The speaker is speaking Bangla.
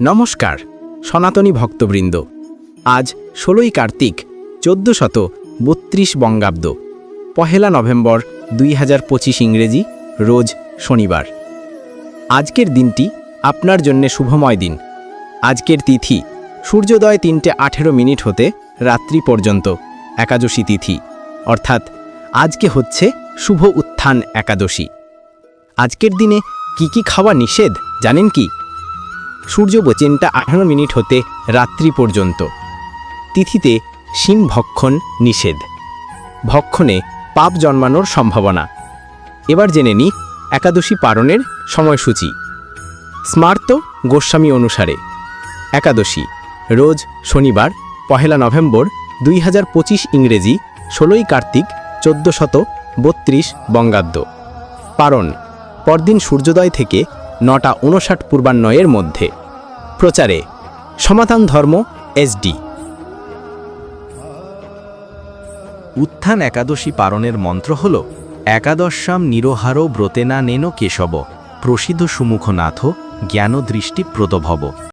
নমস্কার, সনাতনী ভক্তবৃন্দ। আজ ষোলোই কার্তিক চোদ্দ শত বত্রিশ বঙ্গাব্দ, পহেলা নভেম্বর দুই হাজার পঁচিশ ইংরেজি, রোজ শনিবার। আজকের দিনটি আপনার জন্যে শুভময় দিন। আজকের তিথি, সূর্যোদয় তিনটে আঠেরো মিনিট হতে রাত্রি পর্যন্ত, একাদশী তিথি। অর্থাৎ আজকে হচ্ছে শুভ উত্থান একাদশী। আজকের দিনে কি কি খাওয়া নিষেধ, জানেন কি? সূর্য আঠারো মিনিট হতে রাত্রি পর্যন্ত। তিথিতে শিম ভক্ষণ নিষেধ। ভক্ষণে পাপ জন্মানোর সম্ভাবনা। এবার জেনে নি একাদশী পালনের সময়সূচি। স্মার্ত গোস্বামী অনুসারে একাদশী, রোজ শনিবার, পহেলা নভেম্বর, দুই হাজার পঁচিশ ইংরেজি, ষোলোই কার্তিক চোদ্দ শত বত্রিশ বঙ্গাব্দ। পারণ, পরদিন সূর্যোদয় থেকে নটা উনষাট পূর্বান্নয়ের মধ্যে। প্রচারে সমাধান ধর্ম এসডি উত্থান একাদশী পারণের মন্ত্র হল একাদশ্যাম নিরোহারো ব্রতেনা নেন কেশব, প্রসিদ্ধ সুমুখনাথ জ্ঞানদৃষ্টি প্রদভব